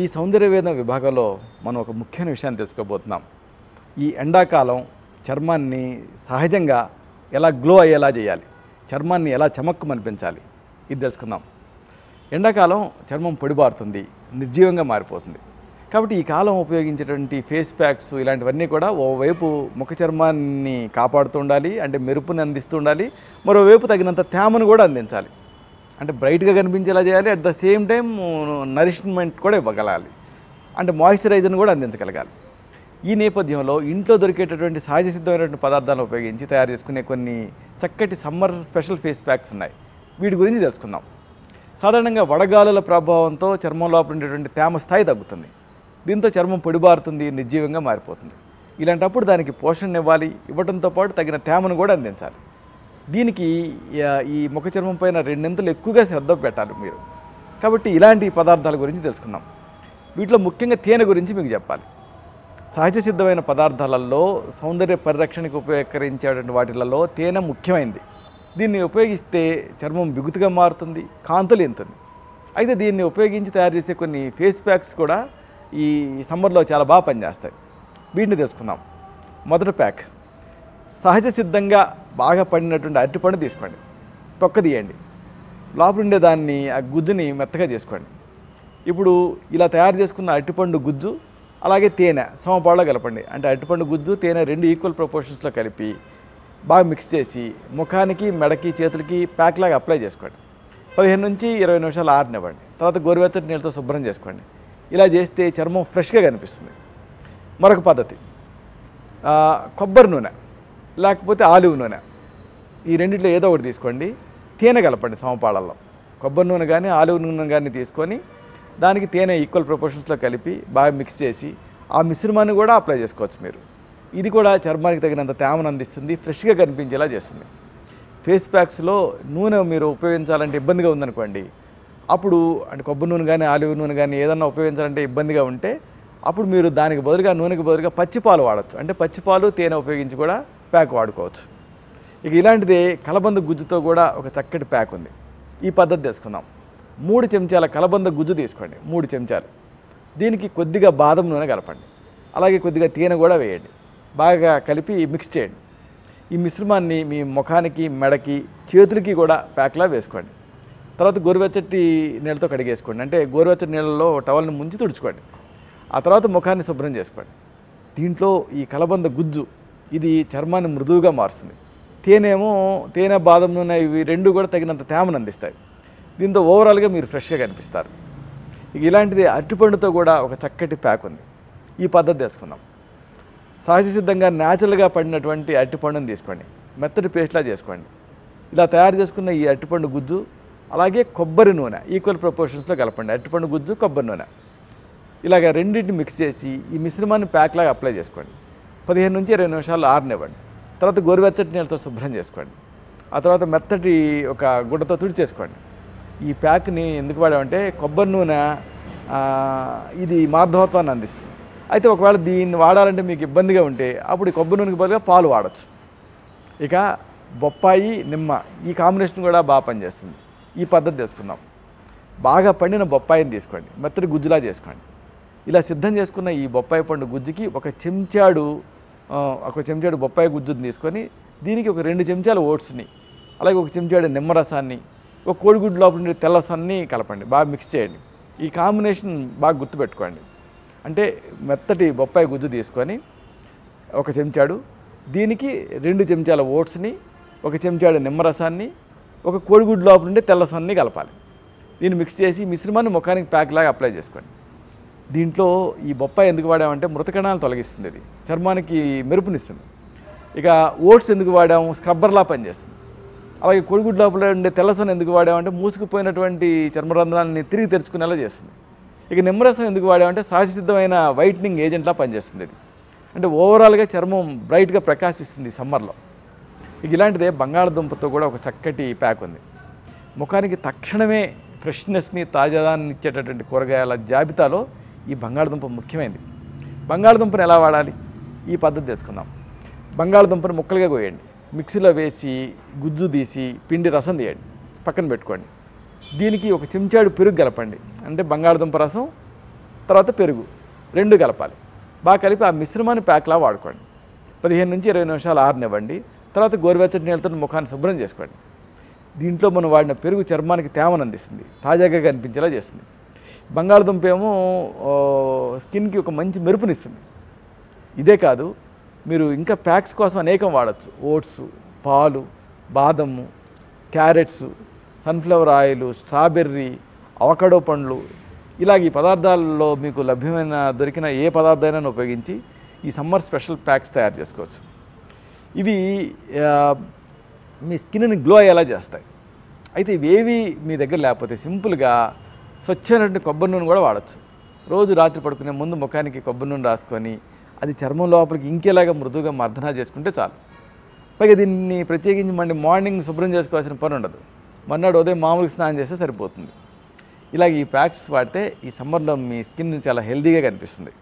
ఈ సౌందర్యవేదం విభాగంలో మనం ఒక ముఖ్యమైన విషయాన్ని తెలుసుకోబోతున్నాం. ఈ ఎండాకాలం చర్మాన్ని సహజంగా ఎలా గ్లో అయ్యేలా చేయాలి చర్మాన్ని ఎలా చమక్కుమనిపించాలి ఇది తెలుసుకుందాం. ఎండాకాలం చర్మం పొడిబారుతుంది నిర్జీవంగా మారిపోతుంది. కాబట్టి ఈ కాలం ఉపయోగించేటువంటి ఫేస్ ప్యాక్స్ ఇలాంటివన్నీ కూడా ఓవైపు ముఖ చర్మాన్ని కాపాడుతూ ఉండాలి అంటే మెరుపుని అందిస్తూ ఉండాలి మరోవైపు తగినంత తేమను కూడా అందించాలి. అంటే బ్రైట్గా కనిపించేలా చేయాలి at the same time nourishment కూడా ఇవ్వగలగాలి అంటే మాయిశ్చరైజర్ని కూడా అందించగలగాలి. ఈ నేపథ్యంలో ఇంట్లో దొరికేటటువంటి సహజ సిద్ధమైనటువంటి పదార్థాలను ఉపయోగించి తయారు చేసుకునే కొన్ని చక్కటి సమ్మర్ స్పెషల్ ఫేస్ ప్యాక్స్ ఉన్నాయి. వీటి గురించి తెలుసుకుందాం. సాధారణంగా వడగాలుల ప్రభావంతో చర్మం లోపల ఉండేటువంటి తేమ స్థాయి తగ్గుతుంది. దీంతో చర్మం పొడిబారుతుంది నిర్జీవంగా మారిపోతుంది. ఇలాంటప్పుడు దానికి పోషణ ఇవ్వాలి ఇవ్వడంతో పాటు తగిన తేమను కూడా అందించాలి. దీనికి ఈ ముఖ చర్మం పైన రెండింతలు ఎక్కువగా శ్రద్ధ పెట్టాలి మీరు. కాబట్టి ఇలాంటి పదార్థాల గురించి తెలుసుకుందాం. వీటిలో ముఖ్యంగా తేనె గురించి మీకు చెప్పాలి. సహజ సిద్ధమైన పదార్థాలలో సౌందర్య పరిరక్షణకు ఉపయోగించేటువంటి వాటిలలో తేనె ముఖ్యమైనది దీన్ని ఉపయోగిస్తే చర్మం బిగుతుగా మారుతుంది కాంతులు ఎంతుంది అయితే దీన్ని ఉపయోగించి తయారు చేసే కొన్ని ఫేస్ ప్యాక్స్ కూడా ఈ సమ్మర్లో చాలా బాగా పనిచేస్తాయి. వీటిని తెలుసుకుందాం. మొదటి ప్యాక్. సహజ సిద్ధంగా బాగా పండినటువంటి అరటిపండు తీసుకోండి. తొక్క తీయండి. లోపల ఉండే దాన్ని ఆ గుజ్జుని మెత్తగా చేసుకోండి. ఇప్పుడు ఇలా తయారు చేసుకున్న అరటిపండు గుజ్జు అలాగే తేనె సమపాళ్ళలో కలపండి. అంటే అరటిపండు గుజ్జు తేనె రెండు ఈక్వల్ ప్రపోర్షన్స్లో కలిపి బాగా మిక్స్ చేసి ముఖానికి మెడకి చేతులకి ప్యాక్ లాగా అప్లై చేసుకోండి. పదిహేను నుంచి ఇరవై నిమిషాలు ఆరినివ్వండి. తర్వాత గోరువెచ్చటి నీళ్ళతో శుభ్రం చేసుకోండి. ఇలా చేస్తే చర్మం ఫ్రెష్గా కనిపిస్తుంది. మరొక పద్ధతి. కొబ్బరి నూనె. లేకపోతే ఆలివ్ నూనె. ఈ రెండిట్లో ఏదో ఒకటి తీసుకోండి. తేనె కలపండి సమపాళల్లో. కొబ్బరి నూనె కానీ ఆలివ్ నూనె కానీ తీసుకొని దానికి తేనె ఈక్వల్ ప్రపోర్షన్స్లో కలిపి బాగా మిక్స్ చేసి ఆ మిశ్రమాన్ని కూడా అప్లై చేసుకోవచ్చు మీరు. ఇది కూడా చర్మానికి తగినంత తేమను అందిస్తుంది ఫ్రెష్గా కనిపించేలా చేస్తుంది. ఫేస్ ప్యాక్స్లో నూనె మీరు ఉపయోగించాలంటే ఇబ్బందిగా ఉందనుకోండి. అప్పుడు అంటే కొబ్బరి నూనె కానీ ఆలివ్ నూనె కానీ ఏదన్నా ఉపయోగించాలంటే ఇబ్బందిగా ఉంటే అప్పుడు మీరు దానికి బదులుగా నూనెకి బదులుగా పచ్చిపాలు వాడచ్చు. అంటే పచ్చిపాలు తేనె ఉపయోగించి కూడా ప్యాక్ వాడుకోవచ్చు. ఇక ఇలాంటిదే కలబంద గుజ్జుతో కూడా ఒక చక్కటి ప్యాక్ ఉంది. ఈ పద్ధతి తీసుకుందాం. మూడు చెంచాల కలబంద గుజ్జు తీసుకోండి. మూడు చెంచాలు. దీనికి కొద్దిగా బాదం నూనె కలపండి. అలాగే కొద్దిగా తేనె కూడా వేయండి. బాగా కలిపి మిక్స్ చేయండి. ఈ మిశ్రమాన్ని మీ ముఖానికి మెడకి చేతులకి కూడా ప్యాక్లా వేసుకోండి. తర్వాత గోరువెచ్చటి నీళ్ళతో కడిగేసుకోండి. అంటే గోరువెచ్చటి నీళ్ళలో టవల్ని ముంచి తుడుచుకోండి. ఆ తర్వాత ముఖాన్ని శుభ్రం చేసుకోండి. దీంట్లో ఈ కలబంద గుజ్జు ఇది చర్మాన్ని మృదువుగా మారుస్తుంది. తేనెమో తేనె బాదం నూనె ఇవి రెండు కూడా తగినంత తేమను అందిస్తాయి. దీంతో ఓవరాల్గా మీరు ఫ్రెష్గా కనిపిస్తారు. ఇక ఇలాంటిది అరటిపండుతో కూడా ఒక చక్కటి ప్యాక్ ఉంది. ఈ పద్ధతి తెలుసుకుందాం. సహజ సిద్ధంగా న్యాచురల్గా పడినటువంటి అరటిపండుని తీసుకోండి. మెత్తటి పేస్ట్లా చేసుకోండి. ఇలా తయారు చేసుకున్న ఈ అరటిపండు గుజ్జు అలాగే కొబ్బరి నూనె ఈక్వల్ ప్రపోర్షన్స్లో కలపండి. అరటిపండు గుజ్జు కొబ్బరి నూనె. ఇలాగ రెండింటిని మిక్స్ చేసి ఈ మిశ్రమాన్ని ప్యాక్ లాగా అప్లై చేసుకోండి. పదిహేను నుంచి ఇరవై నిమిషాలు ఆరనివ్వండి. తర్వాత గోరువెచ్చటి నీళ్ళతో శుభ్రం చేసుకోండి. ఆ తర్వాత మెత్తటి ఒక గుడ్డతో తుడిచేసుకోండి ఈ ప్యాక్ని ఎందుకు వాడామంటే కొబ్బరి నూనె ఇది మార్ధవత్వాన్ని అందిస్తుంది. అయితే ఒకవేళ దీన్ని వాడాలంటే మీకు ఇబ్బందిగా ఉంటే అప్పుడు కొబ్బరి నూనెకి బదులుగా పాలు వాడచ్చు. ఇక బొప్పాయి నిమ్మ ఈ కాంబినేషన్ కూడా బాగా పనిచేస్తుంది. ఈ పద్ధతి తెలుసుకుందాం. బాగా పండిన బొప్పాయిని తీసుకోండి. మెత్తటి గుజ్జులా చేసుకోండి. ఇలా సిద్ధం చేసుకున్న ఈ బొప్పాయి పండు గుజ్జుకి ఒక చెంచాడు ఒక చెంచాడు బొప్పాయి గుజ్జుని తీసుకొని దీనికి ఒక రెండు చెంచాలు ఓట్స్ని అలాగే ఒక చెంచాడు నిమ్మరసాన్ని ఒక కోడిగుడ్డు లోపల ఉండే తెల్లసాన్ని కలపండి బాగా మిక్స్ చేయండి. ఈ కాంబినేషన్ బాగా గుర్తుపెట్టుకోండి. అంటే మెత్తటి బొప్పాయి గుజ్జు తీసుకొని ఒక చెంచాడు దీనికి రెండు చెంచాల ఓట్స్ని ఒక చెంచాడు నిమ్మరసాన్ని ఒక కోడిగుడ్డు లోపల ఉండే తెల్లసాన్ని కలపాలి. దీన్ని మిక్స్ చేసి మిశ్రమాన్ని ముఖానికి ప్యాక్ లాగా అప్లై చేసుకోండి. దీంట్లో ఈ బొప్పాయి ఎందుకు వాడామంటే మృతకణాలు తొలగిస్తుంది ఇది చర్మానికి మెరుపునిస్తుంది. ఇక ఓట్స్ ఎందుకు వాడాము? స్క్రబ్బర్లా పనిచేస్తుంది. అలాగే కోడిగుడ్డు లోపల ఉండే తెల్లసన ఎందుకు వాడామంటే మూసుకుపోయినటువంటి చర్మరంధ్రాన్ని తిరిగి తెరుచుకునేలా చేస్తుంది. ఇక నిమ్మరసం ఎందుకు వాడామంటే సహజసిద్ధమైన వైట్నింగ్ ఏజెంట్లా పనిచేస్తుంది ఇది అంటే ఓవరాల్గా చర్మం బ్రైట్గా ప్రకాశిస్తుంది సమ్మర్లో. ఇక ఇలాంటిదే బంగాళదుంపతో కూడా ఒక చక్కటి ప్యాక్ ఉంది. ముఖానికి తక్షణమే ఫ్రెష్నెస్ని తాజాదాన్ని ఇచ్చేటటువంటి కూరగాయల జాబితాలో ఈ బంగాళదుంప ముఖ్యమైనది బంగాళదుంపను ఎలా వాడాలి? ఈ పద్ధతి తెచ్చుకుందాం బంగాళదుంపను ముక్కలుగా కోయండి. మిక్సీలో వేసి గుజ్జు తీసి పిండి రసం తీయండి. పక్కన పెట్టుకోండి. దీనికి ఒక చెంచాడు పెరుగు కలపండి. అంటే బంగాళదుంప రసం తర్వాత పెరుగు. రెండు కలపాలి. బాగా కలిపి ఆ మిశ్రమాన్ని ప్యాక్లా వాడుకోండి. పదిహేను నుంచి ఇరవై నిమిషాలు ఆరనివ్వండి. తర్వాత గోరువెచ్చటి నీళ్ళతో ముఖాన్ని శుభ్రం చేసుకోండి. దీంట్లో మనం వాడిన పెరుగు చర్మానికి తేమను అందిస్తుంది. తాజాగా కనిపించేలా చేస్తుంది. బంగాళదుంప ఏమో స్కిన్కి ఒక మంచి మెరుపునిస్తుంది. ఇదే కాదు మీరు ఇంకా ప్యాక్స్ కోసం అనేకం వాడచ్చు. ఓట్స్ పాలు బాదము carrots sunflower oil strawberry avocado పండ్లు. ఇలాగ ఈ పదార్థాలలో మీకు లభ్యమైన దొరికిన ఏ పదార్థాన్ని ఉపయోగించి ఈ సమ్మర్ స్పెషల్ ప్యాక్స్ తయారు చేసుకోవచ్చు. ఇవి మీ స్కిన్ని గ్లో అయ్యేలా చేస్తాయి. అయితే ఇవేవి మీ దగ్గర లేకపోతే సింపుల్గా స్వచ్ఛమైనటువంటి కొబ్బరి నూనె కూడా వాడచ్చు. రోజు రాత్రి పడుకునే ముందు ముఖానికి కొబ్బరి నూనె రాసుకొని అది చర్మం లోపలికి ఇంకేలాగా మృదువుగా మర్దన చేసుకుంటే చాలు. పైగా దీన్ని ప్రత్యేకించి మళ్ళీ మార్నింగ్ శుభ్రం చేసుకోవాల్సిన పని ఉండదు. మర్నాడు ఉదయం మామూలుగా స్నానం చేస్తే సరిపోతుంది. ఇలాగ ఈ ప్యాక్స్ వాడితే ఈ సమ్మర్లో మీ స్కిన్ చాలా హెల్దీగా కనిపిస్తుంది.